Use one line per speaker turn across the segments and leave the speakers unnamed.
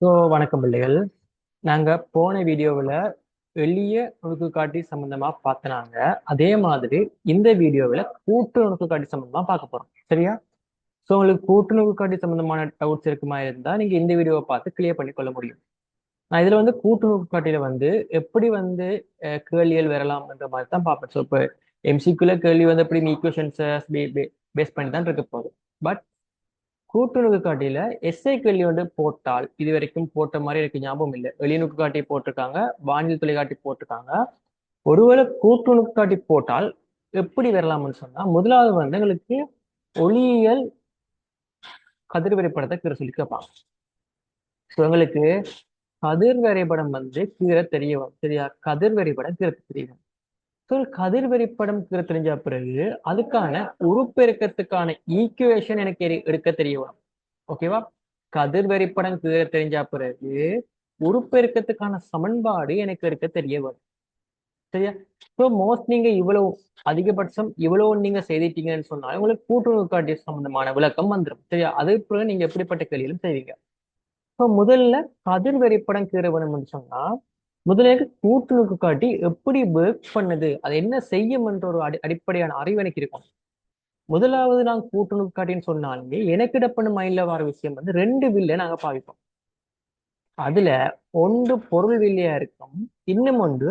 So வணக்கம் பிள்ளைகள். நாங்கள் போன வீடியோவில் எளிய நுணுக்கு காட்டி சம்பந்தமா பார்த்தனாங்க அதே மாதிரி இந்த வீடியோவில் கூட்டு நுணுக்கு காட்டி பார்க்க போறோம். சரியா? ஸோ உங்களுக்கு கூட்டு நுணுக்கு காட்டி டவுட்ஸ் இருக்குமா இருந்தா நீங்க இந்த வீடியோவை பார்த்து கிளியர் பண்ணி கொள்ள முடியும். நான் இதுல வந்து கூட்டு நுணுக்கு வந்து எப்படி வந்து அஹ், கேள்விகள் வரலாம்ன்ற மாதிரி தான் பார்ப்பேன். ஸோ இப்போ எம்சிக்குள்ள கேள்வி வந்து எப்படி ஈக்குவேஷன்ஸை பேஸ் பண்ணி தான் இருக்க போகுது. பட் கூட்டுணுக்கு காட்டியில எஸ்ஐ கேள்வி வந்து போட்டால் இது வரைக்கும் போட்ட மாதிரி எனக்கு ஞாபகம் இல்லை. வெளிநுக்கு காட்டி போட்டிருக்காங்க வானில் தொலைக்காட்டி போட்டிருக்காங்க. ஒருவேளை கூட்டுணுக்கு காட்டி போட்டால் எப்படி வரலாம்னு சொன்னா முதலாவது வந்து எங்களுக்கு ஒளியியல் கதிர் வரைபடத்தை கீரை சொல்லி கேட்பாங்க. ஸோ எங்களுக்கு கதிர் வரைபடம் வந்து கீரை தெரிய தெரியா கதிர் வரைபடம் கீரை தெரியும் சொல் கதிர் வரைபடம் தெரிஞ்ச பிறகு அதுக்கான உருப்பெருக்கத்துக்கான ஈக்குவேஷன் எனக்கு எரி- எடுக்க தெரிய வரும். ஓகேவா கதிர் வரைபடம் தெரிஞ்ச பிறகு உருப்பெருக்கத்துக்கான சமன்பாடு எனக்கு எடுக்க தெரிய வரும். சரியா? ஸோ மோஸ்ட் நீங்க இவ்வளவு அதிகபட்சம் இவ்வளவு நீங்க செய்திட்டீங்கன்னு சொன்னாலும் உங்களுக்கு கூட்டுறவு காட்டிய சம்பந்தமான விளக்கம் வந்துடும் சரியா? அது பிறகு நீங்க எப்படிப்பட்ட கேள்வியிலும் செய்வீங்க. ஸோ முதல்ல கதிர் வரைபடம் கீழே வேணும்னு சொன்னா முதலில் கூட்டுணுக்கு காட்டி எப்படி ஒர்க் பண்ணுது அது என்ன செய்யும் என்ற ஒரு அடி அடிப்படையான அறிவு எனக்கு இருக்கும். முதலாவது நான் கூட்டுணுக்கு காட்டின்னு சொன்னாலுமே எனக்கு இடப்பண்ண மைண்ட்ல வர விஷயம் வந்து ரெண்டு வில்ல நாங்க பாவிப்போம். அதுல ஒன்று பொருள் வில்லையா இருக்கும் இன்னும் ஒன்று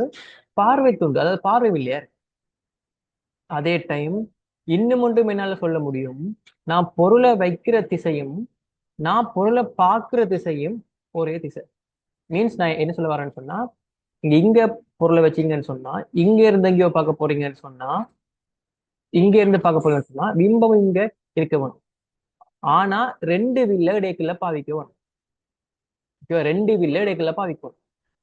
பார்வை துண்டு அதாவது பார்வை வில்லையா இருக்கும். அதே டைம் இன்னும் ஒன்றும் என்னால சொல்ல முடியும் நான் பொருளை வைக்கிற திசையும் நான் பொருளை பார்க்கிற திசையும் ஒரே திசை. மீன்ஸ் நான் என்ன சொல்ல வரேன்னு சொன்னா இங்க இங்க பொருளை வச்சீங்கன்னு சொன்னா இங்க இருந்து எங்கேயோ பார்க்க போறீங்கன்னு சொன்னா இங்க இருந்து பார்க்க போறீங்கன்னு சொன்னா பிம்பம் இங்க இருக்க வேணும். ஆனா ரெண்டு வில்ல இடைக்குள்ள பாவிக்க வேணும். ஓகேவா ரெண்டு வில்ல இடைக்குள்ள பாவிக்கணும்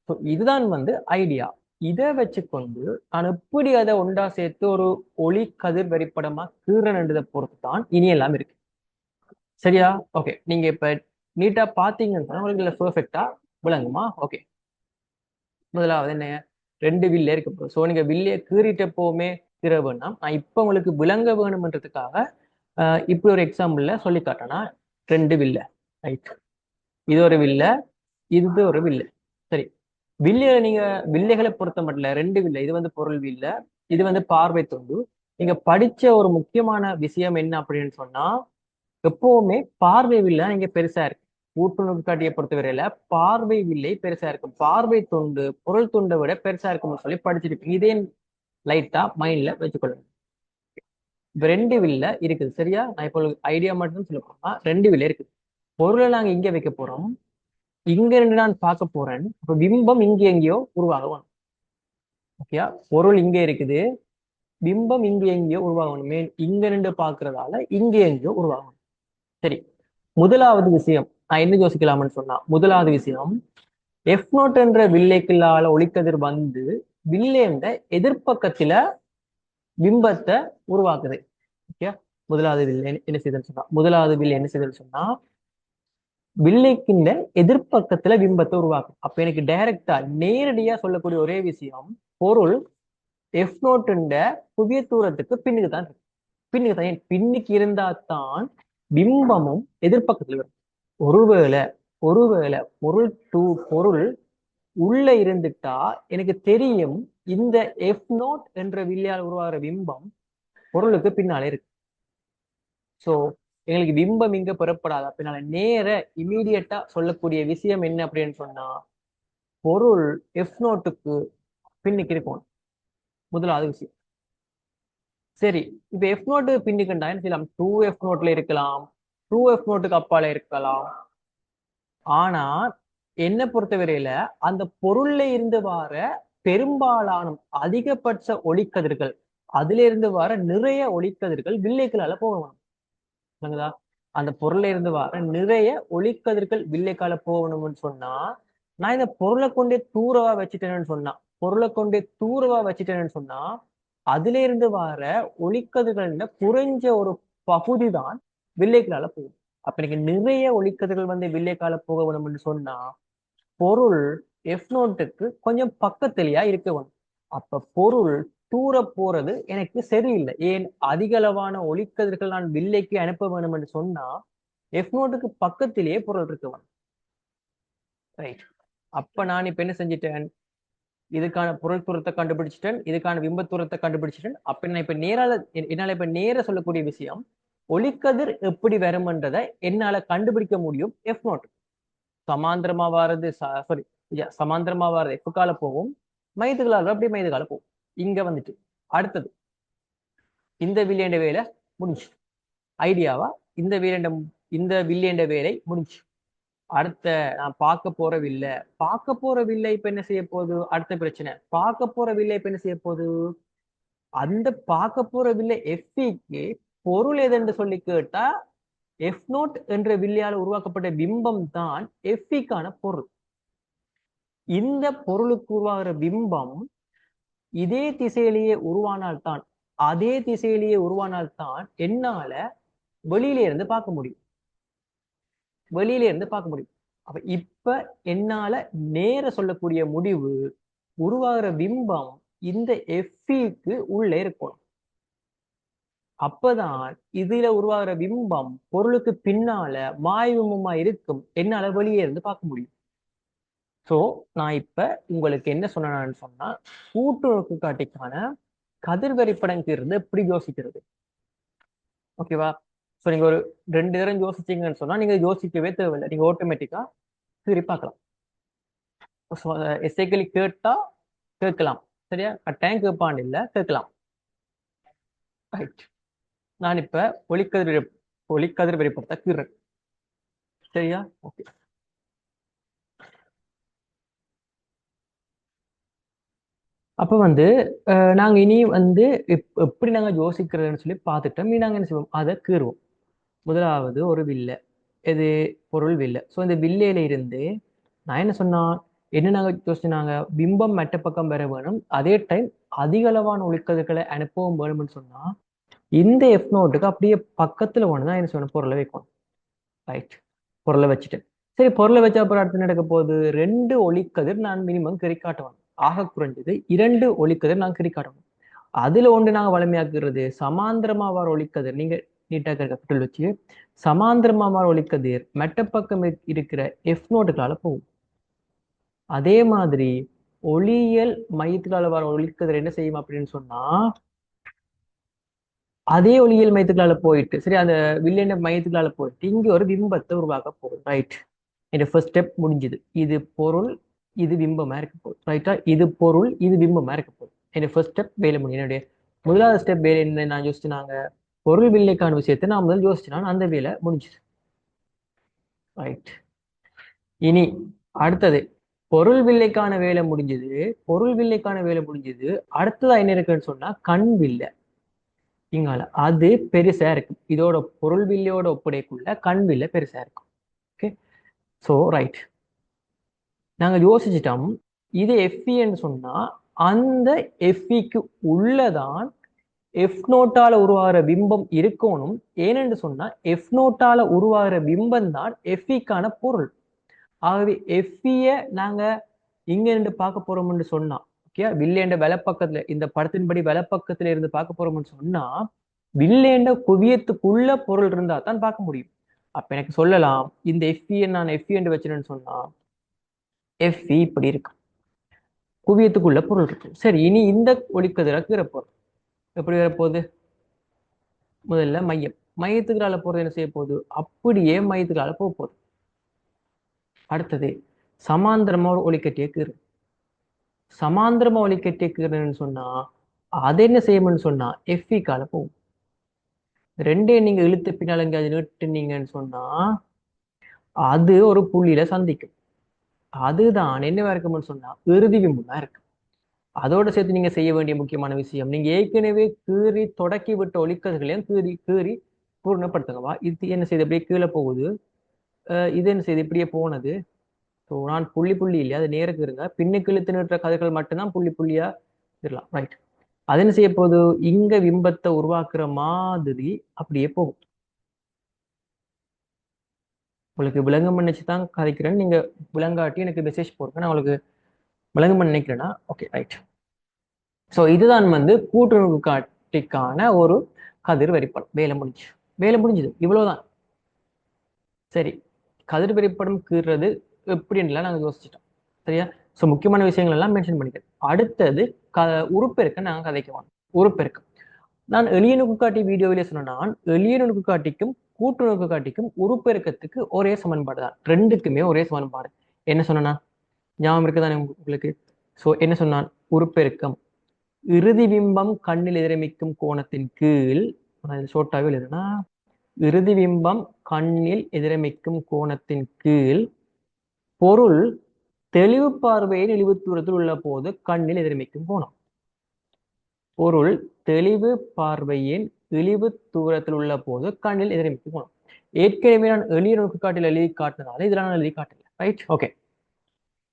ஸோ இதுதான் வந்து ஐடியா இதை வச்சுக்கொண்டு நான் எப்படி அதை ஒன்றா சேர்த்து ஒரு ஒளி கதிர் வரிப்படமா கீறனன்றதை பொறுத்து தான் இனி எல்லாம் இருக்கு. சரியா? ஓகே நீங்க இப்ப நீட்டா பாத்தீங்கன்னு சொன்னா உங்களுக்கு பர்ஃபெக்டா விளங்குமா? ஓகே முதலாவது என்ன? ரெண்டு வில்ல இருக்கு ஸோ நீங்க வில்லையை கீறிட்ட போமே திற வேணாம் நான் இப்போ உங்களுக்கு விளங்க வேணும்ன்றதுக்காக ஆஹ் இப்படி ஒரு எக்ஸாம்பிள்ல சொல்லி காட்டேன்னா ரெண்டு வில்ல. ரைட் இது ஒரு வில்ல இது ஒரு வில்ல. சரி. வில்லையில நீங்க வில்லைகளை பொறுத்த மட்டும் ரெண்டு வில்ல. இது வந்து பொருள் வில்ல இது வந்து பார்வை தொண்டு. நீங்க படிச்ச ஒரு முக்கியமான விஷயம் என்ன அப்படின்னு சொன்னா எப்பவுமே பார்வை வில்ல நீங்க பெருசா இருக்கு ஊட்டுணர்வு காட்டியை பொறுத்தவரையில பார்வை வில்லை பெருசா இருக்கும். பார்வை துண்டு பொருள் துண்டை விட பெருசா இருக்கும்னு சொல்லி படிச்சிருப்பீங்க. இதே லைட்டா மைண்ட்ல வச்சுக்கொள்ளுங்க. ரெண்டு வில்ல இருக்குது சரியா? நான் இப்போ ஐடியா மட்டும் சொல்ல போனா ரெண்டு வில்ல இருக்குது. பொருளை நாங்க இங்க வைக்க போறோம். இங்க இருந்து நான் பார்க்க போறேன். அப்ப பிம்பம் இங்க எங்கேயோ உருவாகணும் ஓகேயா பொருள் இங்க இருக்குது. பிம்பம் இங்க எங்கேயோ உருவாகணும் மேல் இங்க நின்று பாக்குறதால இங்க எங்கேயோ உருவாகணும் சரி. முதலாவது விஷயம் நான் என்ன யோசிக்கலாம்னு சொன்னா முதலாவது விஷயம் எஃப் நோட் என்ற வில்லைக்குள்ளால ஒளிக்கதிர் வந்து வில்லேண்ட எதிர்ப்பக்கத்துல பிம்பத்தை உருவாக்குது. ஓகே முதலாவது வில் என்ன- என்ன சொன்னா முதலாவது வில் என்ன செய்யுதுன்னு சொன்னா வில்லைக்கின்ற எதிர்ப்பக்கத்துல பிம்பத்தை உருவாக்கும் அப்ப எனக்கு டைரக்டா நேரடியா சொல்லக்கூடிய ஒரே விஷயம் பொருள் எஃப் நோட்டுண்ட புதிய தூரத்துக்கு பின்னுக்கு தான் இருக்கு. பின்னுக்கு தான் பின்னுக்கு இருந்தா தான் பிம்பமும் எதிர்ப்பக்கத்துல வரும் ஒருவேளை ஒருவேளை பொருள் டூ பொருள் உள்ள இருந்துட்டா எனக்கு தெரியும் இந்த எஃப் நோட் என்ற வில்லையால் உருவாகிற பிம்பம் பொருளுக்கு பின்னாலே இருக்கு. சோ எங்களுக்கு பிம்பம் இங்க பெறப்படாது. பின்னால நேர இமீடியட்டா சொல்லக்கூடிய விஷயம் என்ன அப்படின்னு சொன்னா பொருள் எஃப் நோட்டுக்கு பின்னுக்கு இருக்கணும். முதலாவது விஷயம். சரி இப்போ எஃப் நோட்டு பின்னுக்குண்டா? என்ன செய்யலாம்? டூ எஃப் நோட்ல இருக்கலாம். டூ எஃப் நோட்டுக்கு அப்பால இருக்கலாம். ஆனா என்ன பொறுத்தவரையில அந்த பொருள்ல இருந்து வர பெரும்பாலான அதிகபட்ச ஒளிக்கதிர்கள் அதுல இருந்து வர நிறைய ஒளிக்கதிர்கள் வில்லைக்களால போகணும். சரிங்களா அந்த பொருள்ல இருந்து வர நிறைய ஒளிக்கதிர்கள் வில்லைக்கால போகணும்னு சொன்னா நான் இந்த பொருளை கொண்டே தூரவா வச்சுட்டேன்னு சொன்னா பொருளை கொண்டே தூரவா வச்சுட்டேன்னு சொன்னா அதுல இருந்து வர ஒளிக்கதிர்கள்ல குறைஞ்ச ஒரு பகுதி தான் வில்லைக்களால போகும். அப்ப எனக்கு நிறைய ஒளிக்கதிர்கள் வந்து வில்லைக்கால போக வேணும்னு சொன்னா பொருள் எஃப் நோட்டுக்கு கொஞ்சம் பக்கத்திலேயா இருக்க வேணும் அப்ப பொருள் தூர போறது எனக்கு சரியில்லை. ஏன்? அதிக அளவான ஒளிக்கதிர்கள் நான் வில்லைக்கு அனுப்ப வேணும் என்று சொன்னா எஃப் நோட்டுக்கு பக்கத்திலேயே பொருள் இருக்க வேணும் ரைட் அப்ப நான் இப்ப என்ன செஞ்சிட்டேன்? இதுக்கான பொருள் தூரத்தை கண்டுபிடிச்சிட்டேன் இதுக்கான விம்ப தூரத்தை கண்டுபிடிச்சிட்டேன். அப்ப நான் இப்ப நேரால என்னால இப்ப நேர சொல்லக்கூடிய விஷயம் ஒளிக்கதிர் எப்படி வரும்ன்றதை என்னால கண்டுபிடிக்க முடியும் எஃப் நோட் சமாந்திரமா வாரது சாரி சமாந்திரமா வர்றது எஃப் கால போகும் மைதுகளால் அப்படியே மைதுகால போகும். இங்க வந்துட்டு அடுத்தது இந்த வில்லியண்ட வேலை முடிஞ்சு ஐடியாவா இந்த வில்லியண்ட இந்த வில்லியண்ட வேலை முடிஞ்சு அடுத்த நான் பார்க்க போற வில்லை பார்க்க போற வில்லை இப்ப என்ன செய்ய போகுது? அடுத்த பிரச்சனை. பார்க்க போற வில்லை இப்ப என்ன செய்ய போகுது? அந்த பார்க்க போற வில்லை எஃப்இக்கு பொருள் எதென்று சொல்லி கேட்டா எஃப் நோட் என்ற வில்லையால் உருவாக்கப்பட்ட பிம்பம் தான் எஃப்இக்கான பொருள். இந்த பொருளுக்கு உருவாகிற பிம்பம் இதே திசையிலேயே உருவானால்தான் அதே திசையிலேயே உருவானால்தான் என்னால வெளியில இருந்து பார்க்க முடியும். வெளியில இருந்து பார்க்க முடியும். அப்ப இப்ப என்னால நேர சொல்லக்கூடிய முடிவு உருவாகிற பிம்பம் இந்த எஃபிக்கு உள்ளே இருக்கணும். அப்பதான் இதுல உருவாகிற பிம்பம் பொருளுக்கு பின்னால மாய்விம்பமா இருக்கும் என்னால வெளியே இருந்து பார்க்க முடியும். சோ நான் இப்ப உங்களுக்கு என்ன சொன்னேன்னு சொன்னா கூட்டுறவுக்கு காட்டிக்கான கதிர்வரிப்படம் இருந்து எப்படி யோசிக்கிறது ஓகேவா ஸோ நீங்கள் ஒரு ரெண்டு தரம் யோசிச்சீங்கன்னு சொன்னால் நீங்கள் யோசிக்கவே தேவையில்லை. நீங்கள் ஆட்டோமேட்டிக்காக திருப்பி பார்க்கலாம். எஸ்ஐக்களி கேட்டால் கேட்கலாம். சரியா? கட்டாயம் கேட்பான்னு இல்லை கேட்கலாம். ரைட் நான் இப்போ ஒளிக்கதிர் ஒளிக்கதிர் வெளிப்படுத்த கீறேன். சரியா? ஓகே அப்போ வந்து நாங்கள் இனி வந்து எப்- எப்படி நாங்கள் யோசிக்கிறதுன்னு சொல்லி பார்த்துட்டோம் இனி நாங்கள் என்ன செய்வோம்? அதை கீறுவோம். முதலாவது ஒரு வில்லை. இது பொருள் வில்லை. ஸோ இந்த வில்லையில இருந்து நான் என்ன சொன்னா என்ன நாங்க யோசிச்சுனாங்க பிம்பம் மெட்ட பக்கம் பெற வேணும். அதே டைம் அதிக அளவான ஒளிக்கதிர்களை அனுப்பவும் வேணும்னு சொன்னா இந்த எஃப் நோட்டுக்கு அப்படியே பக்கத்துல ஒன்று தான் என்ன செய்யணும்? பொருளை வைக்கணும். ரைட் பொருளை வச்சுட்டேன் சரி பொருளை வச்ச அப்புறம் அடுத்து நடக்க போகுது? ரெண்டு ஒளிக்கதிர் நான் மினிமம் கிரிக்காட்டணும் ஆக குறைஞ்சது இரண்டு ஒளிக்கதிர் நான் கறி அதுல ஒன்று நாங்கள் வலிமையாக்குறது சமாந்திரமா வர ஒளிக்கதிர். நீங்க நீட்டாக கேபிட்டல் வச்சு சமாந்திரமா வர ஒளிக்கதிர் மெட்ட பக்கம் இருக்கிற எஃப் நோட்டுகளால் போகும். அதே மாதிரி ஒளியியல் மையத்துக்கால வர ஒளிக்கதிர் என்ன செய்யும் அப்படின்னு சொன்னா அதே ஒளியியல் மையத்துக்களால போயிட்டு சரி அந்த வில்லியன மையத்துக்களால போயிட்டு இங்க ஒரு பிம்பத்தை உருவாக்க போகுது. ரைட் இந்த ஃபர்ஸ்ட் ஸ்டெப் முடிஞ்சுது. இது பொருள் இது பிம்பமா இருக்க போகுது. ரைட்டா இது பொருள் இது பிம்பமா இருக்க போகுது. என்னுடைய ஃபர்ஸ்ட் ஸ்டெப் வேலை முடியும். என்னுடைய முதலாவது ஸ்டெப் வேலை என்ன நான் யோசிச்சுனாங்க பொருள் வில்லைக்கான விஷயத்தை நான் முதல் யோசிச்சுனா அந்த வேலை முடிஞ்சுது. ரைட் இனி அடுத்தது பொருள் வில்லைக்கான வேலை முடிஞ்சது பொருள் வில்லைக்கான வேலை முடிஞ்சது அடுத்ததா என்ன இருக்குன்னு சொன்னா கண் வில்லை. இங்கால அது பெருசா இருக்கும். இதோட பொருள் வில்லையோட ஒப்படைக்குள்ள கண் வில்லை பெருசா இருக்கும். ஓகே ஸோ ரைட் நாங்க யோசிச்சிட்டோம் இது எஃப்இன்னு சொன்னா அந்த எஃப்இக்கு உள்ளதான் எஃப் நோட்டால உருவாகிற பிம்பம் இருக்கணும். ஏனென்று சொன்னா எஃப் நோட்டால உருவாகிற பிம்பம் தான் எஃப்இக்கான பொருள். ஆகவே எஃப்இய நாங்க இங்க இருந்து பார்க்க போறோம்னு சொன்னா ஓகே வில்லேண்ட வலப்பக்கத்துல இந்த படத்தின்படி வலப்பக்கத்துல இருந்து பார்க்க போறோம்னு சொன்னா வில்லேண்ட குவியத்துக்குள்ள பொருள் இருந்தா தான் பார்க்க முடியும். அப்ப எனக்கு சொல்லலாம் இந்த எஃப்இ நான் எஃப்இ என்று வச்சிருன்னு சொன்னா எஃப்இ இப்படி இருக்கு குவியத்துக்குள்ள பொருள் இருக்கு சரி இனி இந்த ஒளிக்கதிராக்கு பொருள் எப்படி வரப்போகுது? முதல்ல மையம். மையத்துக்குள்ளால போறது என்ன செய்ய போகுது? அப்படியே மையத்துக்குள்ளால போக போகுது. அடுத்தது சமாந்திரமா ஒரு ஒளிக்கட்டிய கீறு. சமாந்திரமா ஒலிக்கட்டிய கீறுன்னு சொன்னா அதை என்ன செய்யணும்னு சொன்னா எஃப்இ கால போகும். ரெண்டே நீங்க இழுத்து பின்னால் எங்கேயாவது நீட்டுனீங்கன்னு சொன்னா அது ஒரு புள்ளியில சந்திக்கும். அதுதான் என்ன இருக்கும்னு சொன்னா இறுதி பிம்பமா இருக்கு அதோட சேர்த்து நீங்க செய்ய வேண்டிய முக்கியமான விஷயம் நீங்க ஏற்கனவே கீறி தொடக்கி விட்ட ஒளிக்கதிர்களையும் கீறி கீறி பூர்ணப்படுத்துங்கவா இது என்ன செய்யுது அப்படியே கீழே போகுது. அஹ் இது என்ன செய்யுது இப்படியே போனது. ஸோ நான் புள்ளி புள்ளி இல்லையா? அது நேருக்கு இருங்க பின்னுக்கு இழுத்து நிற்ற கதைகள் மட்டும்தான் புள்ளி புள்ளியா இருக்கலாம். ரைட் அது என்ன செய்ய போகுது? இங்க விம்பத்தை உருவாக்குற மாதிரி அப்படியே போகும். உங்களுக்கு விளங்கம் நினைச்சு தான் கதைக்கிறேன் நீங்க விளங்காட்டி எனக்கு மெசேஜ் போடுங்க. நான் உங்களுக்கு விளங்கம் நினைக்கிறேன்னா ஓகே ரைட் ஸோ இதுதான் வந்து கூட்டுறவு காட்டிக்கான ஒரு கதிர் வெறிப்படம். வேலை முடிஞ்சு. வேலை முடிஞ்சுது. இவ்வளவுதான். சரி. கதிர் வெறிப்படம் கீறது எப்படின்லாம் நாங்கள் யோசிச்சிட்டோம் சரியா? ஸோ முக்கியமான விஷயங்கள் எல்லாம் மென்ஷன் பண்ணிக்கிறேன் அடுத்தது க உறுப்பெருக்க நாங்கள் கதைக்குவோம் உறுப்பெருக்கம் நான் எளிய நுக்கு காட்டி வீடியோவிலே சொன்னால் எளிய நுக்கு காட்டிக்கும் கூட்டு காட்டிக்கும் உறுப்பெருக்கத்துக்கு ஒரே சமன்பாடு தான் ரெண்டுக்குமே ஒரே சமன்பாடு. என்ன சொன்னா ஞாபகம் இருக்குதானே உங்களுக்கு? ஸோ என்ன சொன்னான்? உருப்பெருக்கம். இறுதி பிம்பம் கண்ணில் எதிரமிக்கும் கோணத்தின் கீழ் ஷோர்ட்டாகவே எழுதுனா இறுதி பிம்பம் கண்ணில் எதிரமிக்கும் கோணத்தின் கீழ் பொருள் தெளிவு பார்வையின் இழிவு தூரத்தில் உள்ள போது கண்ணில் எதிரமிக்கும் கோணம். பொருள் தெளிவு பார்வையின் இழிவு தூரத்தில் உள்ள போது கண்ணில் எதிரமிக்கும் கோணம். ஏற்கனவே நான் எளிய நோக்கு காட்டில் எழுதி காட்டினதால இதெல்லாம் நான் எழுதி காட்டல. ரைட் ஓகே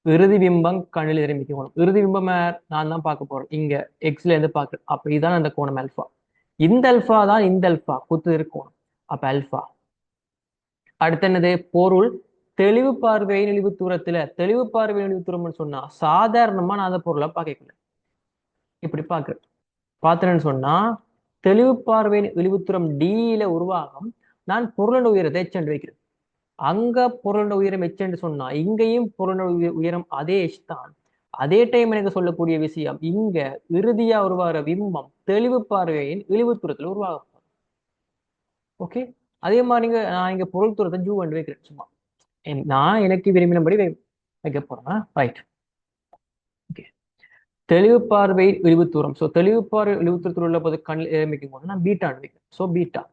இறுதி பிம்பம் கண்ணில் இருமிக்க கோணம் இறுதி பிம்பம் நான் தான் பார்க்க போறேன் இங்க எக்ஸ்ல இருந்து பார்க்க அப்ப இதுதான் அந்த கோணம் அல்ஃபா இந்த அல்ஃபா தான் இந்த அல்ஃபா குத்து இருக்கணும் அப்ப அல்ஃபா அடுத்து என்னது? பொருள். தெளிவு பார்வை நெளிவு தூரத்துல தெளிவு பார்வை நெளிவு தூரம்னு சொன்னா சாதாரணமா நான் அந்த பொருளை பார்க்கல இப்படி பாக்குறேன் பார்த்தேன்னு சொன்னா தெளிவு பார்வையின் இழிவுத்துறம் டியில உருவாகும். நான் பொருளோட உயரத்தை சென்று வைக்கிறேன். அங்க பொருளோட உயரம் எச்சண்டு சொன்னா இங்கேயும் பொருளோட உயரம் அதே எச் தான். அதே டைம் எனக்கு சொல்லக்கூடிய விஷயம் இங்க இறுதியா உருவாகிற பிம்பம் தெளிவு பார்வையின் இழிவு தூரத்தில் உருவாகும் ஓகே அதே மாதிரி இங்க நான் இங்க பொருள் தூரத்தை ஜூ வந்து வைக்கிறேன் சும்மா. நான் எனக்கு விரும்பினபடி வைக்க போறேன்? ரைட் ஓகே தெளிவு பார்வை இழிவு தூரம். ஸோ தெளிவு பார்வை இழிவு தூரத்தில் உள்ள போது கண் ஆரம்பிக்கும் போது நான் பீட்டா வைக்கிறேன். So beta.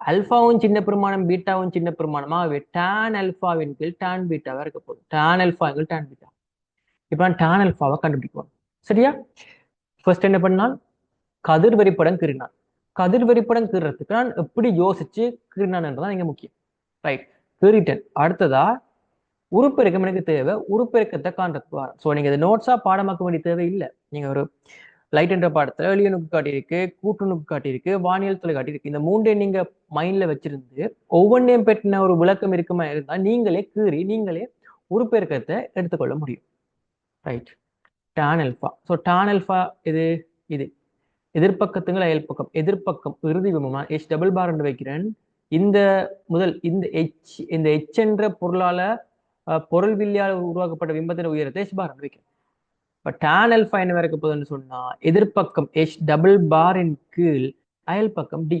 அல்ஃபாவும் சின்ன பெருமானம் பீட்டாவும் சின்ன பெருமானமாகவே டேன் அல்ஃபாவின் கீழ் டேன் பீட்டாவா இருக்க போகுது. டேன் அல்ஃபா கீழ் டேன் பீட்டா இப்போ நான் டேன் அல்ஃபாவை கண்டுபிடிக்கணும். சரியா? ஃபர்ஸ்ட் என்ன பண்ணான்? கதிர் வரிப்படம் கீறினான். கதிர் வரிப்படம் கீறதுக்கு நான் எப்படி யோசிச்சு கீறினான்ன்றதான் இங்க முக்கியம். ரைட் கீறிட்டேன். அடுத்ததா உறுப்பெருக்கம் எனக்கு தேவை. உறுப்பெருக்கத்தை காண்றதுக்கு வர ஸோ நீங்க இது நோட்ஸா பாடமாக்க வேண்டிய தேவை இல்லை நீங்க ஒரு லைட் என்ற பாடத்துல எளிய நுக்கு காட்டியிருக்கு கூட்டு நுக்கு காட்டியிருக்கு வானியல் தொலை காட்டியிருக்கு. இந்த மூன்றே நீங்க மைண்ட்ல வச்சிருந்து ஒவ்வொன்றையும் பெற்றின ஒரு விளக்கம் இருக்குமா இருந்தா நீங்களே கீறி நீங்களே உருப்பெருக்கத்தை எடுத்துக்கொள்ள முடியும். Right tan alpha so tan alpha இது இது. எதிர்பக்கத்துங்கள் அயல் பக்கம். எதிர்பக்கம் இறுதி விமமா? எச் டபுள் பார் என்று வைக்கிறேன். இந்த முதல் இந்த எச் இந்த எச் என்ற பொருளால பொருள் வில்லியால் உருவாக்கப்பட்ட பிம்பத்தின் உயரத்தை எச் பார் என்று வைக்கிறேன். இப்போ டான் அல்ஃபா என்ன இருக்க போகுதுன்னு சொன்னா எதிர்பக்கம் எச் டபுள் பாரின் கீழ் அயல் பக்கம் டி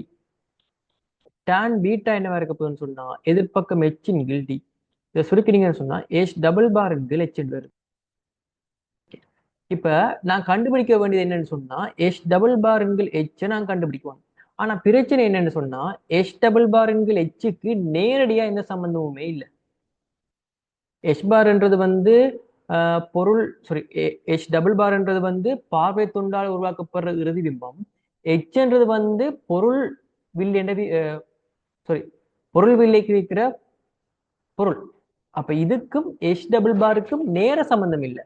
டான் பீட்டா என்ன இருக்க போகுதுன்னு சொன்னா எதிர்பக்கம் எச்சின் கீழ் டி இதை சுருக்கினீங்கன்னு சொன்னா எச் டபுள் பாரின் கீழ் எச் வருது இப்போ நான் கண்டுபிடிக்க வேண்டியது என்னன்னு சொன்னா எஸ் டபுள் பாருங்கள் எச்சை நான் கண்டுபிடிக்குவாங்க ஆனா பிரச்சனை என்னன்னு சொன்னா எஸ் டபுள் பாருங்கள் எச்சுக்கு நேரடியா எந்த சம்பந்தமுமே இல்லை. எஸ் பார்ன்றது வந்து பொருள் சாரி எஸ் டபுள் பார்ன்றது வந்து பார்வை துண்டால் உருவாக்கப்படுற இறுதி பிம்பம். எச்ன்றது வந்து பொருள் வில் என்ற சாரி பொருள் வில்லைக்கு வைக்கிற பொருள். அப்ப இதுக்கும் எஸ் டபுள் பாருக்கும் நேர சம்பந்தம் இல்லை.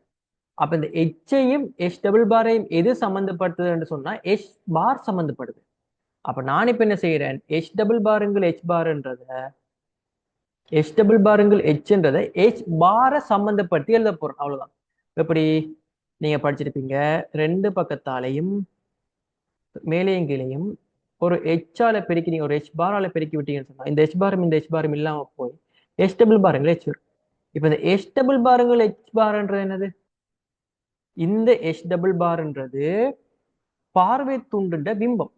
அப்ப இந்த எச்சையும் எஸ் டபுள் பாரையும் எது சம்பந்தப்படுத்துதுன்னு சொன்னா எஸ் பார் சம்மந்தப்படுது அப்ப நான் இப்ப என்ன செய்யறேன் எஸ் டபுள் பாருங்கள் எச் பார்ன்றத எச் டபுள் பாருங்கள் எச்ன்றத எச் பாரை சம்மந்தப்படுத்தி எழுத போறோம். அவ்வளவுதான். எப்படி? நீங்க படிச்சிருப்பீங்க. ரெண்டு பக்கத்தாலையும் மேலேயும் கீழையும் ஒரு எச்சால பெருக்கி நீங்க ஒரு எச் பாரால பெருக்கி விட்டீங்கன்னு சொன்னா இந்த எச் பாரம் இந்த எச் பாரம் இல்லாம போய் எஸ் டபுள் பாருங்கள் எச் வரும். இப்ப இந்த எஸ் டபுள் பாருங்கள் எச் பார்ன்றது என்னது? இந்த எஸ் டபுள் பார்ன்றது பார்வை துண்டுண்ட பிம்பம்.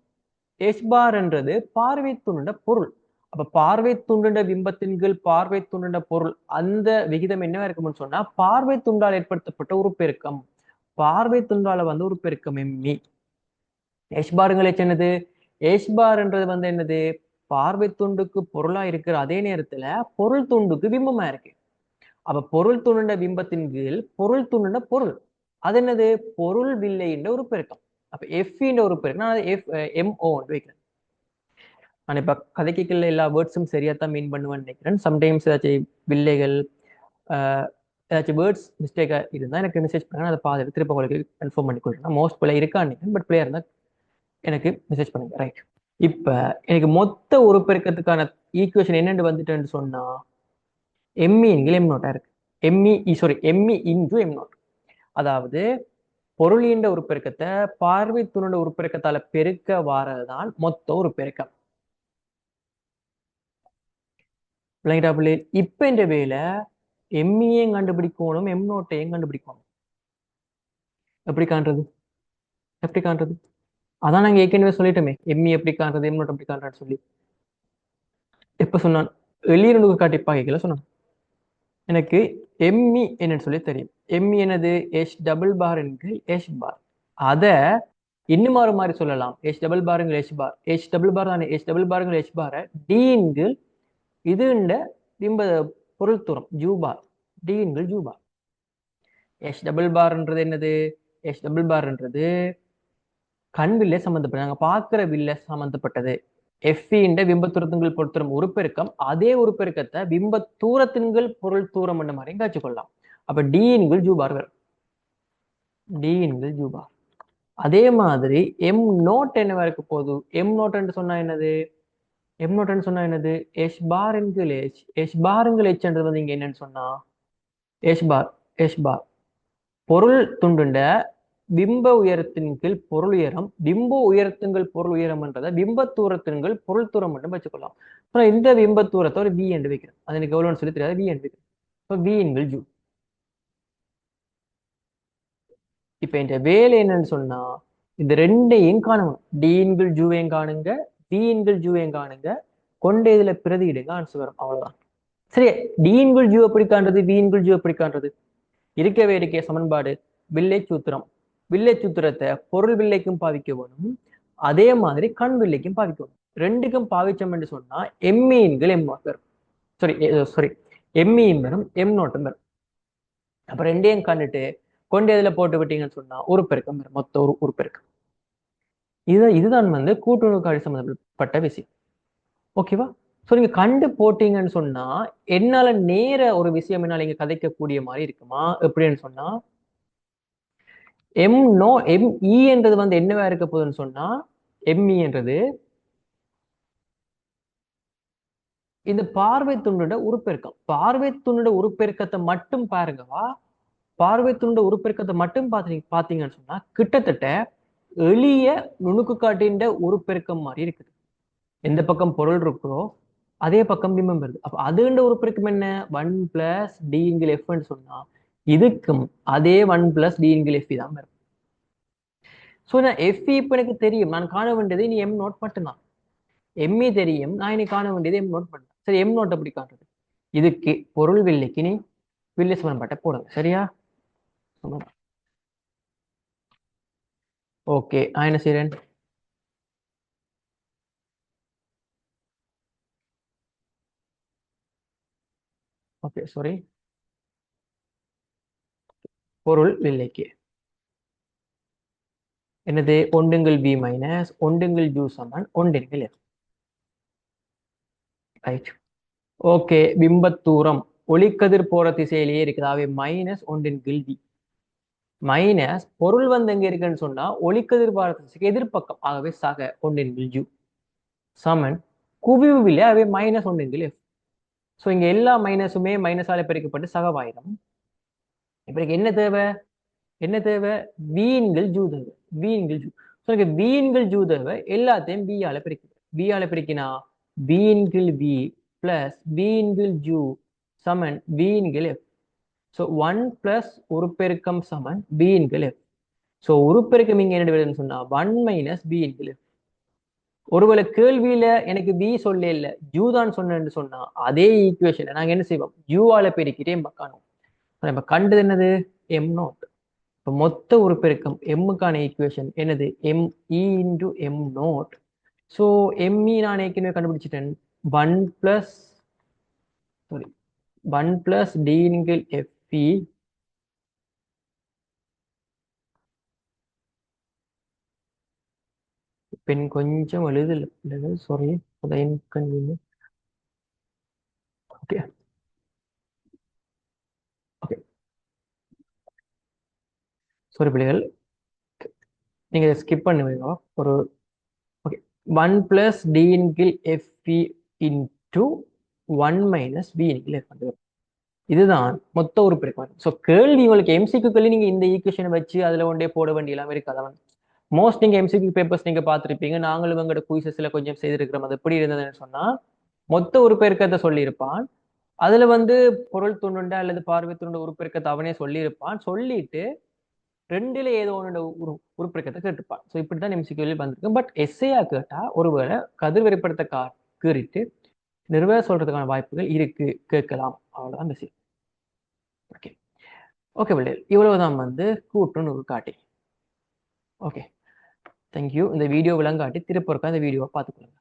எஸ் பார்ன்றது பார்வை துண்டுண்ட பொருள். அப்ப பார்வை துண்டுண்ட பிம்பத்தின் கீழ் பார்வை துண்டுண்ட பொருள் அந்த விகிதம் என்னவா இருக்கும்னு சொன்னா பார்வை துண்டால் ஏற்படுத்தப்பட்ட ஒரு பெருக்கம். பார்வை துண்டால வந்து ஒரு பெருக்கம் எம்மி. ஏஷ்பாருங்களே பாருங்கள் எச் என்னது? வந்து என்னது? பார்வை துண்டுக்கு பொருளா இருக்கிற அதே நேரத்துல பொருள் துண்டுக்கு பிம்பமா இருக்கு. அப்ப பொருள் துண்டுண்ட பிம்பத்தின் கீழ் பொருள் துண்டுண்ட பொருள். அது என்னது? பொருள் வில்லைன்ற ஒரு பெருக்கம். அப்ப எஃப்ன்ற ஒரு பெருக்கம். நான் எஃப் எம்ஓன்னு வைக்கிறேன். நான் இப்போ கதைக்குள்ள எல்லா வேர்ட்ஸும் சரியாக தான் மீன் பண்ணுவேன்னு நினைக்கிறேன். சம்டைம்ஸ் ஏதாச்சும் வில்லைகள் ஏதாச்சும் வேர்ட்ஸ் மிஸ்டேக்காக இருந்தால் எனக்கு மெசேஜ் பண்ணுங்க. அதை பார்த்துட்டு திருப்ப உங்களுக்கு கன்ஃபார்ம் பண்ணி கொடுக்குறேன். மோஸ்ட் பிள்ளை இருக்கான்னு நினைக்கிறேன். பட் பிள்ளையா இருந்தால் எனக்கு மெசேஜ் பண்ணுங்க. ரைட் இப்போ எனக்கு மொத்த உறுப்பெருக்கத்துக்கான ஈக்குவேஷன் என்னென்னு வந்துட்டேன்னு சொன்னால் எம்இ என்கிற எம் நோட்டாக இருக்குது M E sorry M E into M nought அதாவது பொருள் உறுப்பெருக்கத்தை பார்வை துணுண்ட உறுப்பெருக்கத்தால் பெருக்க வாரதுதான் மொத்த உறுப்பெருக்கம். பெருக்கம் பிள்ளை இப்ப இந்த வேலை எம்இயும் கண்டுபிடிக்கணும் எம் நோட்டையும் கண்டுபிடிக்கணும். எப்படி காண்றது? எப்படி காண்றது? அதான் நாங்க ஏற்கனவே சொல்லிட்டோமே. எம்இ எப்படி காண்றது எம் நோட் எப்படி காண்றான்னு சொல்லி. எப்ப சொன்னான்? எளியனுக்கு காட்டி பாக்கல சொன்னான். எனக்கு எம்மி என்னன்னு சொல்லி தெரியும். எம்இ என்னது? எஸ் டபுள் பார் என்று எஸ் பார் அத இன்னும் மாறு மாதிரி சொல்லலாம் எஸ் டபுள் பாருங்கள் S bar S double bar தானே? எஸ் டபுள் பாருங்கள் எஸ் பார டீன்கள் இதுண்ட பிம்ப பொருள் தூரம் ஜூபார் டீன்கள் ஜூபார் எஸ் டபுள் பார்ன்றது என்னது? எஸ் டபுள் பார்ன்றது கண் வில்லை சம்மந்தப்பட்டது நாங்கள் பார்க்குற வில்ல சம்பந்தப்பட்டது. எஃப்இன்ற பிம்ப தூரத்துங்கள் பொறுத்தரும் உருப்பெருக்கம் அதே உருப்பெருக்கத்தை பிம்ப தூரத்தின்கள் பொருள் தூரம் என்ற மாதிரி காட்சி கொள்ளலாம் அப்ப டீன்கள் ஜூபார் வரும். டீன்கள் ஜூபார் அதே மாதிரி எம் நோட் என்னவா இருக்க போகுது? எம் நோட் என்று சொன்னா என்னது? எம் நோட்னு சொன்னா என்னது? எஸ் பாருங்கள் எச் எஸ் பாருங்கள் எச்ன்றது வந்து இங்க என்னன்னு சொன்னா எஷ் பார் எஷ் பார் பொருள் துண்டுண்ட பிம்ப உயரத்தின் கீழ் பொருள் உயரம் பிம்ப உயரத்துங்கள் பொருள் உயரம்ன்றதை பிம்ப தூரத்தின்கள் பொருள் தூரம் மட்டும் வச்சுக்கொள்ளலாம். அப்புறம் இந்த பிம்ப தூரத்தை ஒரு வி என்று வைக்கிறேன் அது எனக்கு எவ்வளோன்னு சொல்லி தெரியாது வி என்று வைக்கிறேன் இப்போ வி என்கள் ஜூ இப்போ இந்த வேலை என்னன்னு சொன்னா இந்த ரெண்டையும் காணுங்க டி என்கள் ஜூவையும் காணுங்க வி ஜூ ஜூவையும் காணுங்க? கொண்ட இதுல பிரதியிடுங்க ஆன்சர் வரும். அவ்வளவுதான். சரி டி ஜூ எப்படி காண்றது? வி ஜூ எப்படி காண்றது? இருக்கவே இருக்கிய சமன்பாடு வில்லை சூத்திரம். வில்லை சூத்திரத்தை பொருள் வில்லைக்கும் பாவிக்க வேணும். அதே மாதிரி கண் வில்லைக்கும் பாவிக்க வேணும். ரெண்டுக்கும் பாவிச்சோம் என்று சொன்னா எம்மீன்கள் எம் வரும். சாரி சாரி எம்மீன் வரும் எம் நோட்டம் வரும். அப்ப ரெண்டையும் கண்டுட்டு கொண்டு இதுல போட்டு விட்டீங்கன்னு சொன்னா உருப்பெருக்கம் வரும். மொத்த ஒரு உறுப்பெருக்கம் இது இதுதான் வந்து கூட்டுணர்வு சம்பந்தப்பட்ட விஷயம். ஓகேவா ஸோ நீங்க கண்டு போட்டீங்கன்னு சொன்னா என்னால நேர ஒரு விஷயம் என்னால இங்க கதைக்கக்கூடிய மாதிரி இருக்குமா? எப்படின்னு சொன்னா எம் நோ எம் இ என்றது வந்து என்னவா இருக்க போகுதுன்னு சொன்னா எம்இ e என்றது இந்த பார்வை துண்டோட உருப்பெருக்கம் பார்வை துண்டோட உருப்பெருக்கத்தை மட்டும் பாருங்கவா பார்வை துண்டோட உருப்பெருக்கத்தை மட்டும் பார்த்தீங்க பாத்தீங்கன்னு சொன்னா கிட்டத்தட்ட எளிய நுணுக்கு காட்டின்ற உருப்பெருக்கம் மாதிரி இருக்குது. எந்த பக்கம் பொருள் இருக்கோ அதே பக்கம் பிம்பம் வருது அப்ப அதுன்ற ஒரு பெருக்கம் என்ன? ஒன் பிளஸ் டிங்கில் எஃப்னு சொன்னா இதுக்கும் அதே ஒன் பிளஸ் டிங்கில் எஃப் தான் வரும். ஸோ நான் எஃப் இப்போ எனக்கு தெரியும். நான் காண வேண்டியது நீ எம் நோட் மட்டும்தான். எம்இ தெரியும். நான் இனி காண வேண்டியது எம் நோட் பண்ணேன் சரி எம் நோட் அப்படி காட்டுறது? இதுக்கு பொருள் வில்லைக்கு நீ வில்லை சமன்பாட்டை போடுங்க. சரியா? ஓகே நான் என்ன செய்றேன் ஓகே சாரி பொருள் வில்லைக்கு. என்னது? ஒண்டுங்கள் வி மைனஸ் ஒண்டுங்கள் ஜூ சமன் ஒண்டுங்கள் எஃப் ரைட் ஓகே பிம்பத்தூரம் ஒளிக்கதிர் போற திசையிலேயே இருக்குதாவே மைனஸ் ஒன்றின் கில்வி மைனஸ் பொருள் வந்து எங்க இருக்குன்னு சொன்னா ஒளிக்கதிர் திசைக்கு எதிர்ப்பக்கம். ஆகவே சக ஒன்றின் யூ சமன் குவிவுவில அவை மைனஸ் ஒன்றின் எஃப் ஸோ இங்க எல்லா மைனஸுமே மைனஸால பிரிக்கப்பட்டு சகவாயிரம் இப்ப என்ன தேவை? என்ன தேவை? வீண்கள் ஜூ தேவை. வீண்கள் ஜூ ஸோ எனக்கு வீண்கள் ஜூ தேவை. எல்லாத்தையும் பியால பிரிக்குது பியால பிரிக்கினா வீண்கள் வி பிளஸ் வீண்கள் ஜூ சமன் வீண்கள் எஃப் ஸோ ஒன் பிளஸ் உருப்பெருக்கம் சமன் வீண்கள் எஃப் ஸோ உருப்பெருக்கம் இங்கே என்ன வருதுன்னு ஒன் மைனஸ் வீண்கள் எஃப் ஒருவேளை கேள்வியில எனக்கு பி சொல்ல இல்லை ஜூ தான் சொன்னேன்னு சொன்னா அதே ஈக்குவேஷன்ல நாங்கள் என்ன செய்வோம்? ஜூவால பெருக்கிட்டே காணும் நம்ம கண்டது என்னது? எம் நோட் இப்போ மொத்த உருப்பெருக்கம் எம்முக்கான ஈக்குவேஷன் என்னது? M E into M nought so M E நான் ஏற்கனவே கண்டுபிடிச்சிட்டேன். One plus sorry one plus D இன்க்ள் F F E pen கொஞ்சம் எழுதல sorry inconvenience okay okay sorry பிள்ளைகள். நீங்க ஸ்கிப் பண்ணுவீங்க ஒரு okay one plus D F P into one minus P இன்கில் F இதுதான் மொத்த உறுப்பு ஸோ கேள்வி உங்களுக்கு எம்சிக்கு கேள்வி நீங்க இந்த ஈக்குவேஷனை வச்சு அதில் ஒன்றே போட வேண்டியெல்லாம் இருக்காது அவன். மோஸ்ட் நீங்க எம்சிக்கு பேப்பர்ஸ் நீங்க பார்த்துருப்பீங்க. நாங்களும் எங்களோட குயிசஸில் கொஞ்சம் செய்திருக்கிறோம். அது எப்படி இருந்ததுன்னு சொன்னா மொத்த உறுப்பெருக்கத்தை சொல்லியிருப்பான். அதுல வந்து பொருள் துண்டுண்ட அல்லது பார்வை துண்டு உறுப்பெருக்கத்தை அவனே சொல்லியிருப்பான். சொல்லிட்டு ரெண்டுல ஏதோ ஒன்று உரு உருப்பெருக்கத்தை கேட்டுப்பான் ஸோ இப்படி தான் எம்சிக்கு எம்சிக்யூவில் வந்திருக்கு. பட் எஸ்ஏயா கேட்டால் ஒருவேளை கதிர் வெளிப்படுத்த கா கீறிட்டு நிறுவ சொல்றதுக்கான வாய்ப்புகள் இருக்கு. கேட்கலாம். அவ்வளவுதான் விஷயம். ஓகே ஓகே பிள்ளைகள் இவ்வளவுதான் வந்து கூட்டு ஒரு காட்டி. ஓகே தேங்க்யூ இந்த வீடியோ விளங்காட்டி திருப்ப இருக்கா இந்த வீடியோவை பார்த்துக்கொள்ளுங்க.